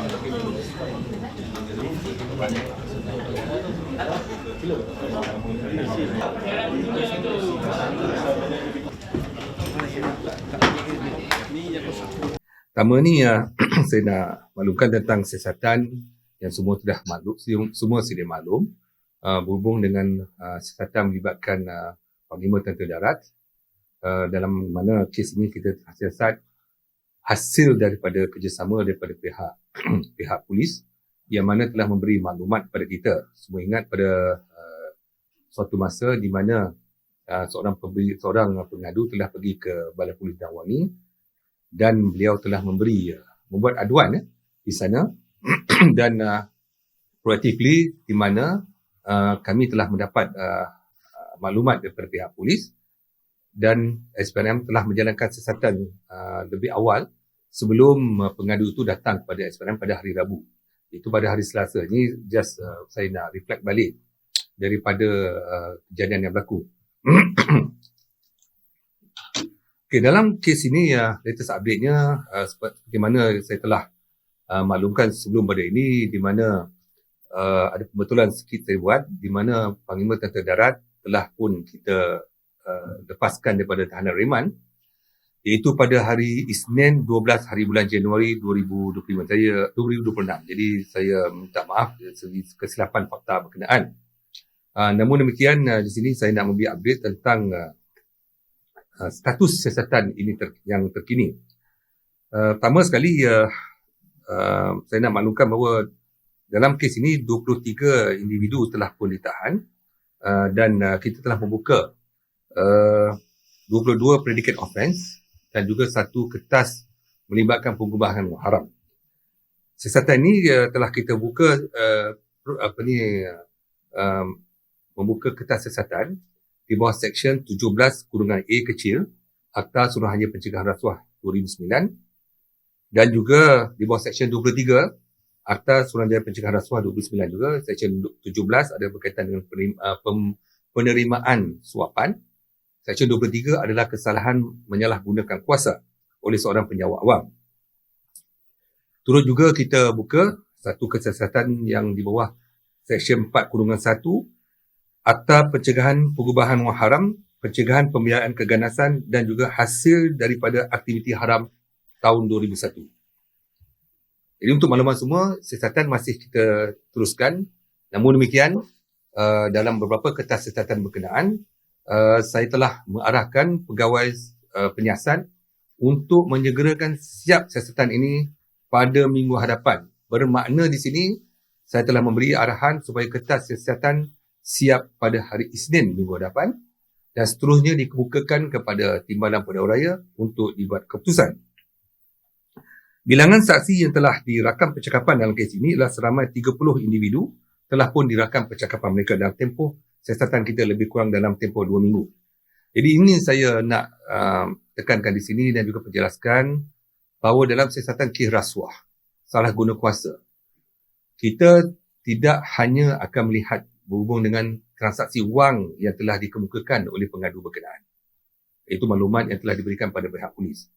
Pertama ni uh, saya nak maklumkan tentang siasatan yang semua sudah maklum, semua sedia maklum uh, berhubung dengan uh, siasatan melibatkan uh, Panglima Tentera Darat. Uh, dalam mana kes ini kita siasat hasil daripada kerjasama daripada pihak pihak polis yang mana telah memberi maklumat kepada kita. Semua ingat pada uh, suatu masa di mana uh, seorang pemberi, seorang pengadu telah pergi ke Balai Polis Dangwangi dan beliau telah memberi uh, membuat aduan uh, di sana dan uh, proactively di mana uh, kami telah mendapat uh, maklumat daripada pihak polis dan SPNM telah menjalankan siasatan uh, lebih awal sebelum uh, pengadu itu datang kepada SPNM pada hari Rabu. Itu pada hari Selasa. Ini just uh, saya nak reflect balik daripada uh, kejadian yang berlaku. Okay, dalam kes ini ya latest update-nya uh, seperti mana saya telah uh, maklumkan sebelum pada ini di mana uh, ada pembetulan sikit saya buat di mana Panglima Tentera Darat telah pun kita uh, lepaskan daripada tahanan reman iaitu pada hari Isnin 12 hari bulan Januari 2025 saya 2026 jadi saya minta maaf kesilapan fakta berkenaan. Uh, namun demikian uh, di sini saya nak memberi update tentang Uh, status siasatan ini ter, yang terkini. Uh, pertama sekali, uh, uh, saya nak maklumkan bahawa dalam kes ini 23 individu telah pun ditahan uh, dan uh, kita telah membuka uh, 22 predicate offence dan juga satu kertas melibatkan pengubahan haram. Siasatan ini uh, telah kita buka uh, apa ni uh, membuka kertas siasatan di bawah Seksyen 17 kurungan A kecil Akta Suruhanjaya Pencegahan Rasuah 2009 dan juga di bawah Seksyen 23 Akta Suruhanjaya Pencegahan Rasuah 2009 juga Seksyen 17 ada berkaitan dengan uh, penerimaan suapan Seksyen 23 adalah kesalahan menyalahgunakan kuasa oleh seorang penjawat awam. Turut juga kita buka satu kesiasatan yang di bawah Seksyen 4 kurungan 1 Akta Pencegahan Pengubahan Wang Haram, Pencegahan Pembiayaan Keganasan dan juga hasil daripada aktiviti haram tahun 2001. Jadi untuk makluman semua, siasatan masih kita teruskan. Namun demikian, uh, dalam beberapa kertas siasatan berkenaan, uh, saya telah mengarahkan pegawai uh, penyiasan untuk menyegerakan siap siasatan ini pada minggu hadapan. Bermakna di sini, saya telah memberi arahan supaya kertas siasatan siap pada hari Isnin minggu hadapan dan seterusnya dikemukakan kepada Timbalan Perdana Raya untuk dibuat keputusan. Bilangan saksi yang telah dirakam percakapan dalam kes ini adalah seramai 30 individu telah pun dirakam percakapan mereka dalam tempoh siasatan kita lebih kurang dalam tempoh 2 minggu. Jadi ini saya nak uh, tekankan di sini dan juga penjelaskan bahawa dalam siasatan kes rasuah, salah guna kuasa, kita tidak hanya akan melihat berhubung dengan transaksi wang yang telah dikemukakan oleh pengadu berkenaan. Itu maklumat yang telah diberikan pada pihak polis.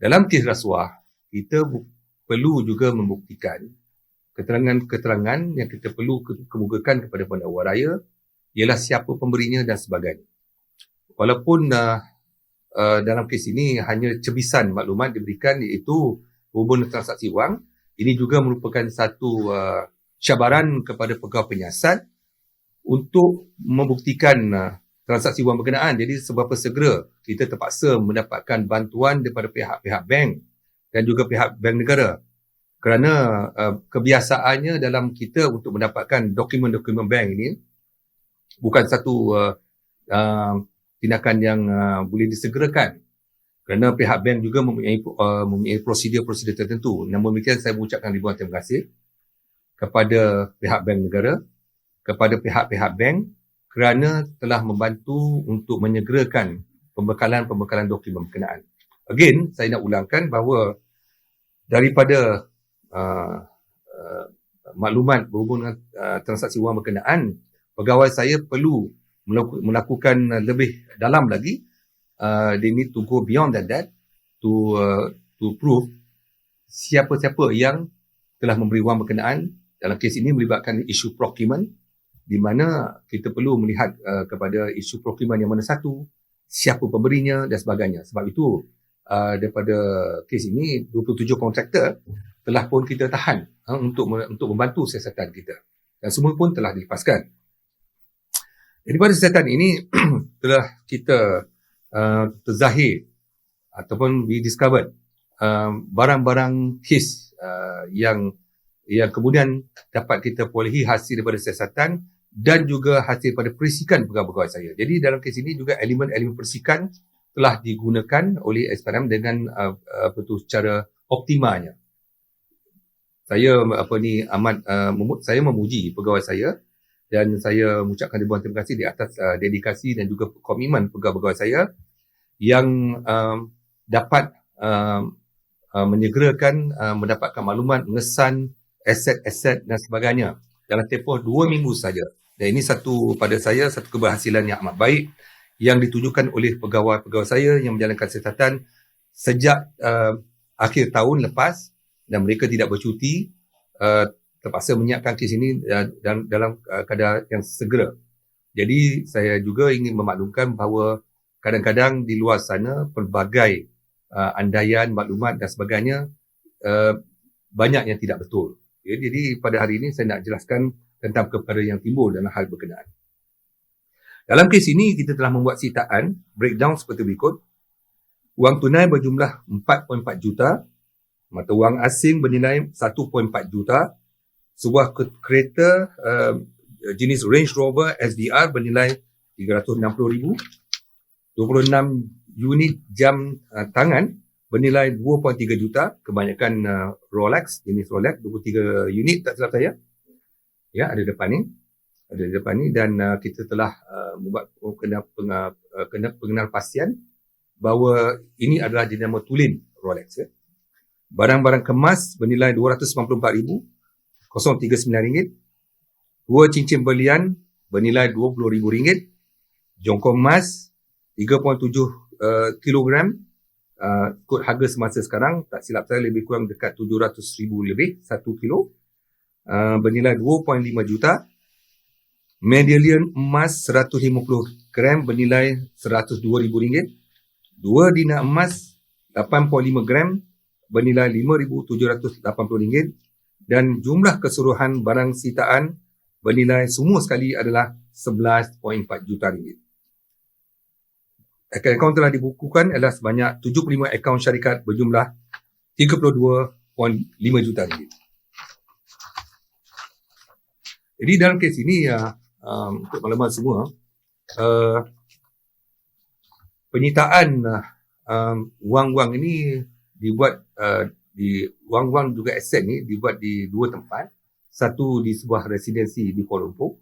Dalam kes rasuah, kita perlu juga membuktikan keterangan-keterangan yang kita perlu kemukakan kepada pendakwa raya ialah siapa pemberinya dan sebagainya. Walaupun uh, uh, dalam kes ini hanya cebisan maklumat diberikan iaitu hubungan transaksi wang, ini juga merupakan satu uh, cabaran kepada pegawai penyiasat untuk membuktikan uh, transaksi wang berkenaan. Jadi seberapa segera kita terpaksa mendapatkan bantuan daripada pihak-pihak bank dan juga pihak bank negara. Kerana uh, kebiasaannya dalam kita untuk mendapatkan dokumen-dokumen bank ini bukan satu uh, uh, tindakan yang uh, boleh disegerakan. Kerana pihak bank juga mempunyai, uh, mempunyai prosedur-prosedur tertentu. Namun demikian saya mengucapkan ribuan terima kasih kepada pihak bank negara, kepada pihak-pihak bank kerana telah membantu untuk menyegerakan pembekalan-pembekalan dokumen berkenaan. Again, saya nak ulangkan bahawa daripada uh, maklumat berhubung dengan uh, transaksi wang berkenaan, pegawai saya perlu melakukan lebih dalam lagi. Uh, they need to go beyond that, that to uh, to prove siapa-siapa yang telah memberi wang berkenaan dalam kes ini melibatkan isu procurement di mana kita perlu melihat uh, kepada isu procurement yang mana satu, siapa pemberinya dan sebagainya. Sebab itu uh, daripada kes ini 27 kontraktor telah pun kita tahan uh, untuk untuk membantu siasatan kita. Dan semua pun telah dilepaskan. Jadi pada siasatan ini telah kita uh, terzahir ataupun we discovered uh, barang-barang kes uh, yang yang kemudian dapat kita perolehi hasil daripada siasatan dan juga hasil pada perisikan pegawai-pegawai saya. Jadi dalam kes ini juga elemen-elemen perisikan telah digunakan oleh SPRM dengan uh, apa tu secara optimalnya. Saya apa ni amat uh, saya memuji pegawai saya dan saya mengucapkan ribuan terima kasih di atas uh, dedikasi dan juga komitmen pegawai-pegawai saya yang uh, dapat uh, uh, menyegerakan uh, mendapatkan maklumat mengesan aset-aset dan sebagainya dalam tempoh dua minggu saja. Dan ini satu pada saya satu keberhasilan yang amat baik yang ditujukan oleh pegawai-pegawai saya yang menjalankan siasatan sejak uh, akhir tahun lepas dan mereka tidak bercuti uh, terpaksa menyiapkan kes ini uh, dalam, dalam uh, keadaan yang segera. Jadi saya juga ingin memaklumkan bahawa kadang-kadang di luar sana pelbagai uh, andaian, maklumat dan sebagainya uh, banyak yang tidak betul. Ya, jadi pada hari ini saya nak jelaskan tentang perkara yang timbul dalam hal berkenaan. Dalam kes ini kita telah membuat sitaan breakdown seperti berikut. Wang tunai berjumlah 4.4 juta, mata wang asing bernilai 1.4 juta, sebuah kereta uh, jenis Range Rover SVR bernilai 360,000, 26 unit jam uh, tangan bernilai 2.3 juta. Kebanyakan uh, Rolex jenis Rolex 23 unit tak salah saya. Ya ada depan ni. Ada di depan ni dan uh, kita telah uh, membuat kena pengal, uh, kena pengenal pastian bahawa ini adalah jenama tulen Rolex ya. Barang-barang kemas bernilai 294,000 039 ringgit dua cincin berlian bernilai 20,000 ringgit. Jongkong emas 3.7 uh, kilogram. Uh, kod harga semasa sekarang tak silap saya lebih kurang dekat 700 ribu lebih 1 kilo. Uh, bernilai 2.5 juta. Medallion emas 150 gram bernilai 102 ribu ringgit. Dua dinar emas 8.5 gram bernilai 5,780 ringgit dan jumlah keseluruhan barang sitaan bernilai semua sekali adalah 11.4 juta ringgit akaun-akaun telah dibukukan adalah sebanyak 75 akaun syarikat berjumlah 32.5 juta ringgit. Jadi dalam kes ini ya um, untuk maklumat semua uh, penyitaan um, wang-wang ini dibuat uh, di wang-wang juga aset ni dibuat di dua tempat. Satu di sebuah residensi di Kuala Lumpur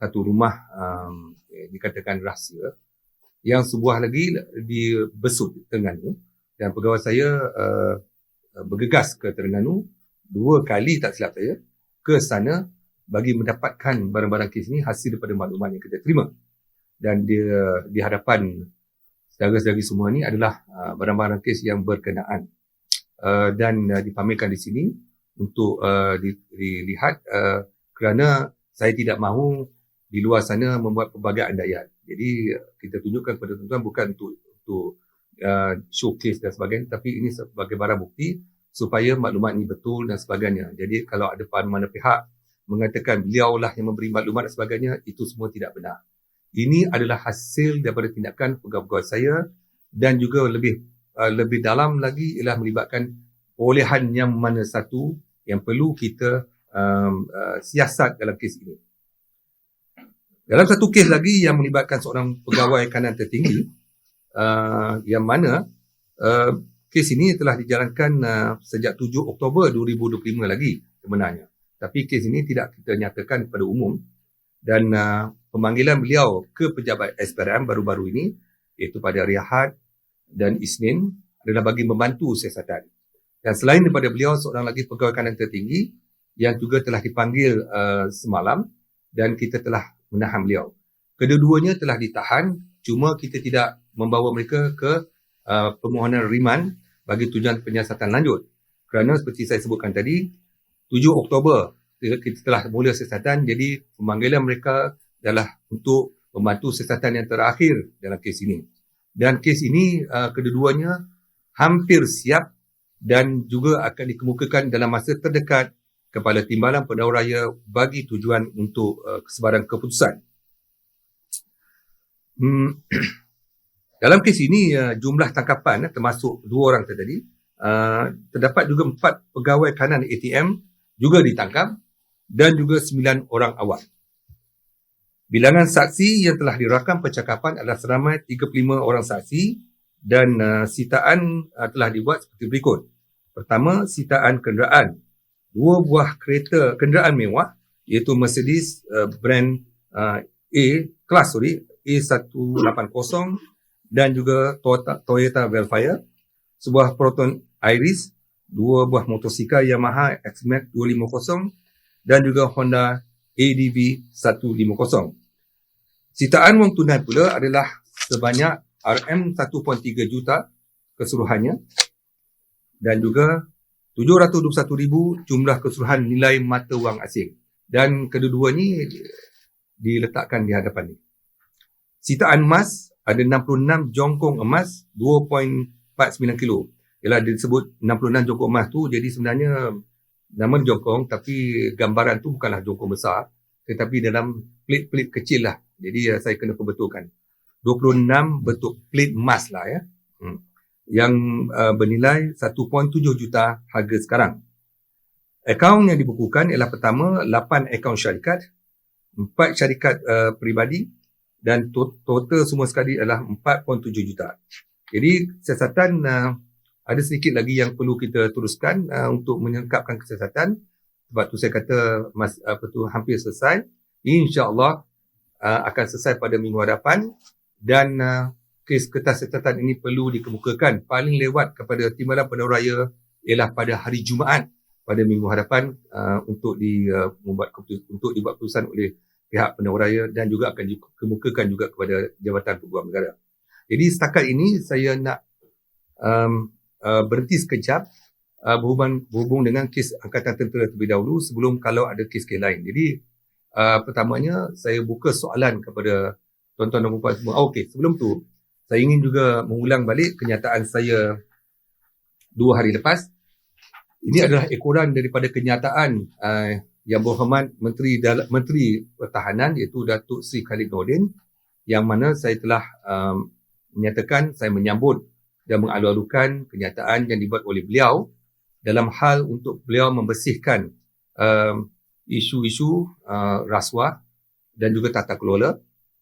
satu rumah um, dikatakan rahsia. Yang sebuah lagi di Besut Terengganu. Dan pegawai saya uh, bergegas ke Terengganu. Dua kali tak silap saya ke sana bagi mendapatkan barang-barang kes ini hasil daripada maklumat yang kita terima. Dan dia di hadapan saudara-saudari semua ni adalah uh, barang-barang kes yang berkenaan uh, dan uh, dipamerkan di sini untuk uh, dilihat uh, kerana saya tidak mahu di luar sana membuat pelbagai andaian jadi kita tunjukkan kepada tuan-tuan bukan untuk untuk uh, showcase dan sebagainya tapi ini sebagai barang bukti supaya maklumat ini betul dan sebagainya. Jadi kalau ada mana pihak mengatakan beliau lah yang memberi maklumat dan sebagainya itu semua tidak benar. Ini adalah hasil daripada tindakan pegawai-pegawai saya dan juga lebih uh, lebih dalam lagi ialah melibatkan perolehan yang mana satu yang perlu kita um, uh, siasat dalam kes ini. Dalam satu kes lagi yang melibatkan seorang pegawai kanan tertinggi uh, yang mana uh, kes ini telah dijalankan uh, sejak 7 Oktober 2025 lagi sebenarnya. Tapi kes ini tidak kita nyatakan kepada umum dan uh, pemanggilan beliau ke pejabat SPRM baru-baru ini iaitu pada hari Ahad dan Isnin adalah bagi membantu siasatan. Dan selain daripada beliau seorang lagi pegawai kanan tertinggi yang juga telah dipanggil uh, semalam dan kita telah menahan beliau. Kedua-duanya telah ditahan, cuma kita tidak membawa mereka ke uh, permohonan riman bagi tujuan penyiasatan lanjut. Kerana seperti saya sebutkan tadi, 7 Oktober kita telah mula siasatan jadi pemanggilan mereka adalah untuk membantu siasatan yang terakhir dalam kes ini. Dan kes ini uh, kedua-duanya hampir siap dan juga akan dikemukakan dalam masa terdekat kepada Timbalan Pendahulu Raya bagi tujuan untuk uh, kesebaran keputusan. Hmm. Dalam kes ini uh, jumlah tangkapan uh, termasuk dua orang tadi uh, terdapat juga empat pegawai kanan ATM juga ditangkap dan juga sembilan orang awam. Bilangan saksi yang telah dirakam percakapan adalah seramai 35 orang saksi dan uh, sitaan uh, telah dibuat seperti berikut. Pertama, sitaan kenderaan. Dua buah kereta kenderaan mewah iaitu Mercedes uh, brand uh, A, kelas sorry, A180 dan juga Toyota, Toyota Velfire, sebuah Proton Iris, dua buah motosikal Yamaha X-Max 250 dan juga Honda ADV 150. Sitaan wang tunai pula adalah sebanyak RM 1.3 juta keseluruhannya dan juga 721,000 jumlah keseluruhan nilai mata wang asing. Dan kedua-dua ni diletakkan di hadapan ni. Sitaan emas ada 66 jongkong emas 2.49 kilo. Ialah dia sebut 66 jongkong emas tu jadi sebenarnya nama jongkong tapi gambaran tu bukanlah jongkong besar tetapi dalam plate-plate kecil lah. Jadi uh, saya kena perbetulkan. 26 bentuk plate emas lah ya. Hmm. Yang uh, bernilai 1.7 juta harga sekarang. Akaun yang dibukukan ialah pertama 8 akaun syarikat, 4 syarikat uh, peribadi dan to- total semua sekali adalah 4.7 juta. Jadi siasatan uh, ada sedikit lagi yang perlu kita teruskan uh, untuk menyengkapkan kesiasatan. Sebab tu saya kata mas, apa tu hampir selesai. InsyaAllah uh, akan selesai pada minggu hadapan dan uh, kes kertas siasatan ini perlu dikemukakan paling lewat kepada Timbalan Pendahulu Raya ialah pada hari Jumaat pada minggu hadapan uh, untuk di uh, membuat untuk dibuat keputusan oleh pihak pendahulu raya dan juga akan dikemukakan juga kepada Jabatan Peguam Negara. Jadi setakat ini saya nak um, uh, berhenti sekejap uh, berhubung, berhubung dengan kes Angkatan Tentera terlebih dahulu sebelum kalau ada kes-kes lain. Jadi uh, pertamanya saya buka soalan kepada tuan-tuan dan puan semua. Oh, Okey, sebelum tu saya ingin juga mengulang balik kenyataan saya dua hari lepas. Ini adalah ekoran daripada kenyataan uh, yang berhormat Menteri Dal- Menteri Pertahanan iaitu Datuk Sri Khalid Nordin yang mana saya telah um, menyatakan saya menyambut dan mengalu-alukan kenyataan yang dibuat oleh beliau dalam hal untuk beliau membersihkan um, isu-isu uh, rasuah dan juga tata kelola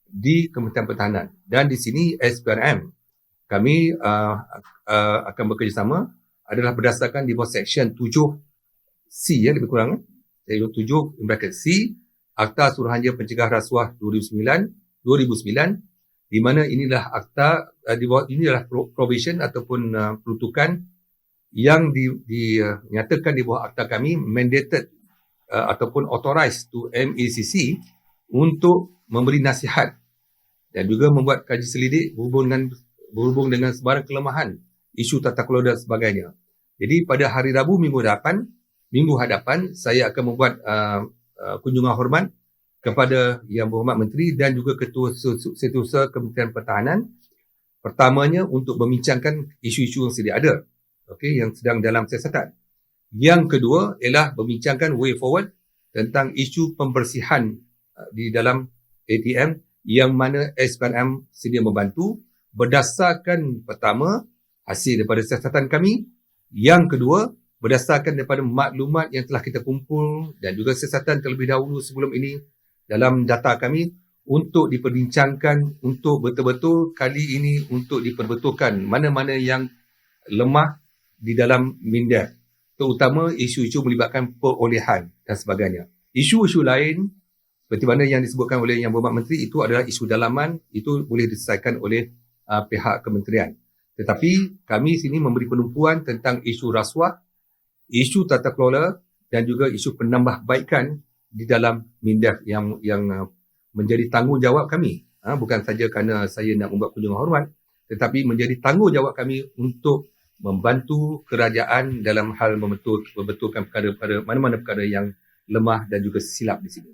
di Kementerian Pertahanan. Dan di sini SPRM kami uh, uh, akan bekerjasama adalah berdasarkan di bawah section 7C ya lebih kurang iaitu 7 in bracket C Akta Suruhanjaya Pencegah Rasuah 2009 2009 di mana inilah akta uh, di bawah inilah provision ataupun uh, peruntukan yang dinyatakan di, uh, di bawah akta kami mandated uh, ataupun authorized to MACC untuk memberi nasihat dan juga membuat kaji selidik berhubung dengan berhubung dengan sebarang kelemahan isu tata kelola dan sebagainya. Jadi pada hari Rabu minggu hadapan minggu hadapan saya akan membuat uh, uh, kunjungan hormat kepada Yang Berhormat Menteri dan juga Ketua Setiausaha Kementerian Pertahanan pertamanya untuk membincangkan isu-isu yang sedia ada okay, yang sedang dalam siasatan. Yang kedua ialah membincangkan way forward tentang isu pembersihan uh, di dalam ATM yang mana SPNM sedia membantu berdasarkan pertama hasil daripada siasatan kami yang kedua berdasarkan daripada maklumat yang telah kita kumpul dan juga siasatan terlebih dahulu sebelum ini dalam data kami untuk diperbincangkan untuk betul-betul kali ini untuk diperbetulkan mana-mana yang lemah di dalam minda terutama isu-isu melibatkan perolehan dan sebagainya. Isu-isu lain seperti mana yang disebutkan oleh Yang Berhormat Menteri itu adalah isu dalaman itu boleh diselesaikan oleh uh, pihak kementerian. Tetapi kami sini memberi penumpuan tentang isu rasuah isu tata kelola dan juga isu penambahbaikan di dalam minda yang yang uh, menjadi tanggungjawab kami. Ha, bukan saja kerana saya nak membuat kunjungan hormat tetapi menjadi tanggungjawab kami untuk membantu kerajaan dalam hal membetul, membetulkan perkara-perkara mana-mana perkara yang lemah dan juga silap di sini.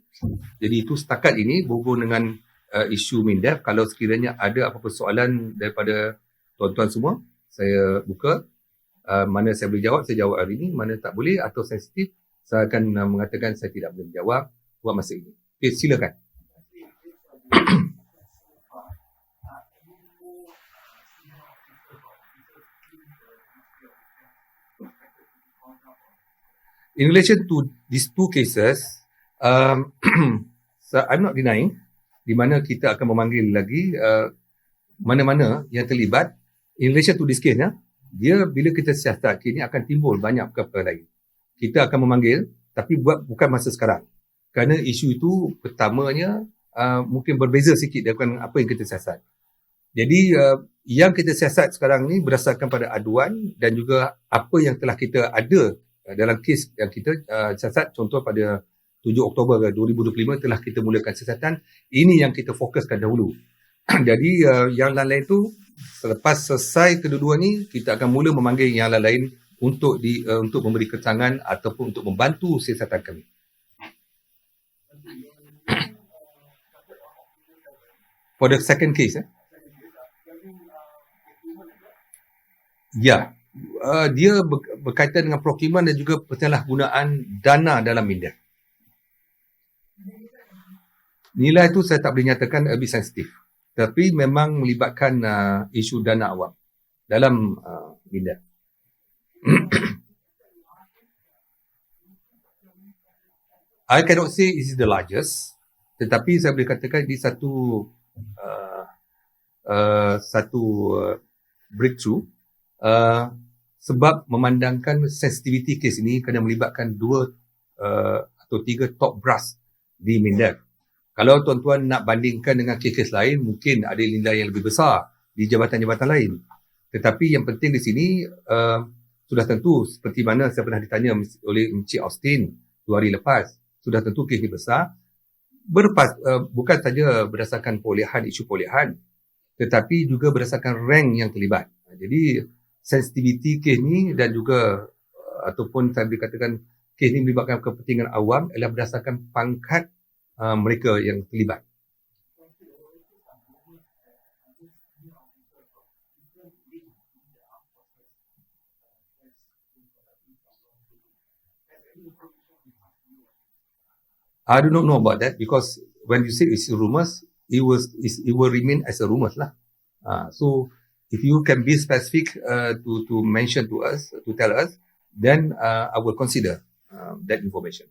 Jadi itu setakat ini berhubung dengan uh, isu MINDEF. Kalau sekiranya ada apa-apa soalan daripada tuan-tuan semua, saya buka. Uh, mana saya boleh jawab, saya jawab hari ini. Mana tak boleh atau sensitif, saya akan uh, mengatakan saya tidak boleh jawab buat masa ini. Okay, silakan. in relation to these two cases, um, so I'm not denying di mana kita akan memanggil lagi uh, mana-mana yang terlibat in relation to this case ya, dia bila kita siasat kini akan timbul banyak perkara lain. Kita akan memanggil tapi buat bukan masa sekarang. Kerana isu itu pertamanya uh, mungkin berbeza sikit dengan apa yang kita siasat. Jadi uh, yang kita siasat sekarang ni berdasarkan pada aduan dan juga apa yang telah kita ada Uh, dalam kes yang kita uh, siasat contoh pada 7 Oktober 2025 telah kita mulakan siasatan ini yang kita fokuskan dahulu jadi uh, yang lain-lain tu selepas selesai kedua-dua ni kita akan mula memanggil yang lain-lain untuk di uh, untuk memberi keterangan ataupun untuk membantu siasatan kami for the second case eh? ya yeah uh, dia berkaitan dengan procurement dan juga penyalahgunaan dana dalam minda. Nilai itu saya tak boleh nyatakan lebih sensitif. Tapi memang melibatkan uh, isu dana awam dalam uh, minda. I cannot say it is the largest. Tetapi saya boleh katakan di satu uh, uh, satu uh, breakthrough uh, sebab memandangkan sensitivity kes ini kena melibatkan dua uh, atau tiga top brass di Mindef. Kalau tuan-tuan nak bandingkan dengan kes-kes lain, mungkin ada nilai yang lebih besar di jabatan-jabatan lain. Tetapi yang penting di sini, uh, sudah tentu seperti mana saya pernah ditanya oleh Encik Austin dua hari lepas, sudah tentu kes ini besar. Berpas, uh, bukan saja berdasarkan perolehan, isu perolehan, tetapi juga berdasarkan rank yang terlibat. Jadi, sensitiviti kes ni dan juga uh, ataupun saya boleh katakan kes ni melibatkan kepentingan awam adalah berdasarkan pangkat uh, mereka yang terlibat. I do not know about that because when you say it's rumors, it was it will remain as a rumors lah. Uh, so if you can be specific uh, to to mention to us to tell us then uh, i will consider uh, that information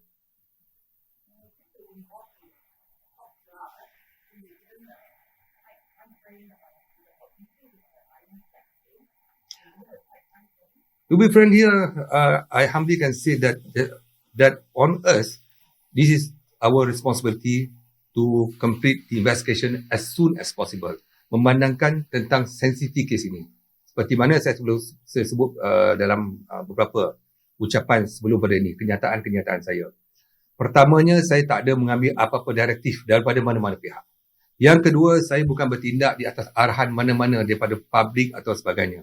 to be frank here uh, i humbly can say that, that that on us this is our responsibility to complete the investigation as soon as possible memandangkan tentang sensitif kes ini. Seperti mana saya sebelum saya sebut uh, dalam uh, beberapa ucapan sebelum pada ini, kenyataan-kenyataan saya. Pertamanya, saya tak ada mengambil apa-apa direktif daripada mana-mana pihak. Yang kedua, saya bukan bertindak di atas arahan mana-mana daripada publik atau sebagainya.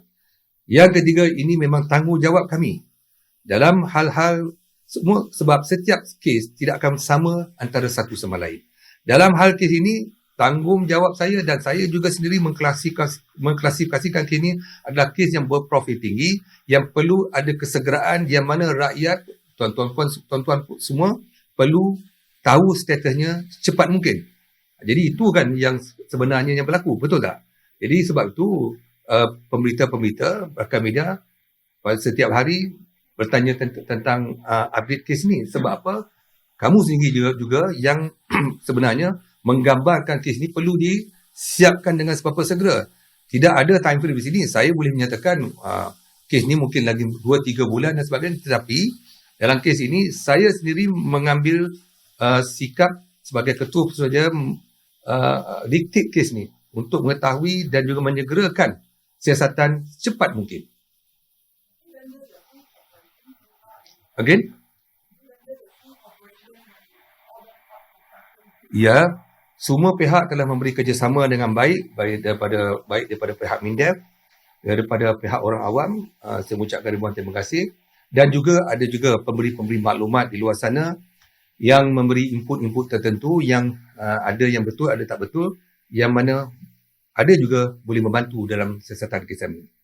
Yang ketiga, ini memang tanggungjawab kami. Dalam hal-hal semua sebab setiap kes tidak akan sama antara satu sama lain. Dalam hal kes ini, tanggungjawab saya dan saya juga sendiri mengklasifikasi, mengklasifikasikan kes ini adalah kes yang berprofil tinggi yang perlu ada kesegeraan yang mana rakyat tuan-tuan tuan-tuan semua perlu tahu statusnya cepat mungkin. Jadi itu kan yang sebenarnya yang berlaku, betul tak? Jadi sebab itu uh, pemberita-pemberita rakan media setiap hari bertanya tentang, uh, update kes ni sebab apa? Kamu sendiri juga, juga yang sebenarnya menggambarkan kes ini perlu disiapkan dengan seberapa segera. Tidak ada time frame di sini. Saya boleh menyatakan uh, kes ini mungkin lagi 2-3 bulan dan sebagainya. Tetapi dalam kes ini saya sendiri mengambil uh, sikap sebagai ketua saja uh, diktik kes ini untuk mengetahui dan juga menyegerakan siasatan cepat mungkin. Again? Ya, semua pihak telah memberi kerjasama dengan baik baik daripada baik daripada pihak Mindef daripada pihak orang awam uh, saya mengucapkan ribuan terima kasih dan juga ada juga pemberi-pemberi maklumat di luar sana yang memberi input-input tertentu yang uh, ada yang betul ada tak betul yang mana ada juga boleh membantu dalam siasatan kisah ini.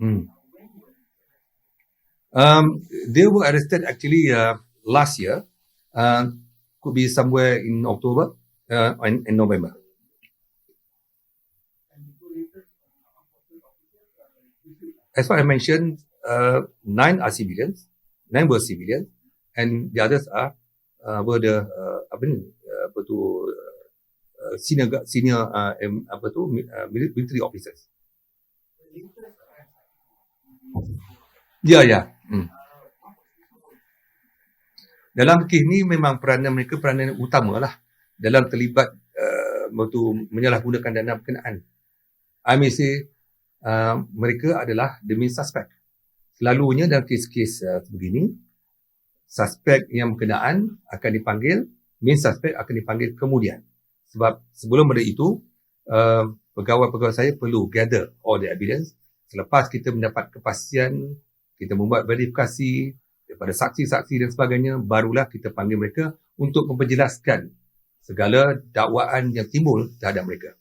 Hmm. Um, they were arrested actually uh, last year. Uh, could be somewhere in October uh, in, in November. As what I mentioned, uh, nine are civilians, nine were civilians, and the others are uh, were the uh, apa ni uh, apa tu uh, senior senior uh, apa tu uh, military officers. Ya ya. Hmm. Dalam kes ni memang peranan mereka peranan utama lah dalam terlibat uh, menyalahgunakan dana berkenaan. I may say uh, mereka adalah the main suspect. Selalunya dalam kes-kes uh, begini, suspek yang berkenaan akan dipanggil, main suspect akan dipanggil kemudian. Sebab sebelum pada itu, uh, pegawai-pegawai saya perlu gather all the evidence. Selepas kita mendapat kepastian, kita membuat verifikasi daripada saksi-saksi dan sebagainya, barulah kita panggil mereka untuk memperjelaskan segala dakwaan yang timbul terhadap mereka.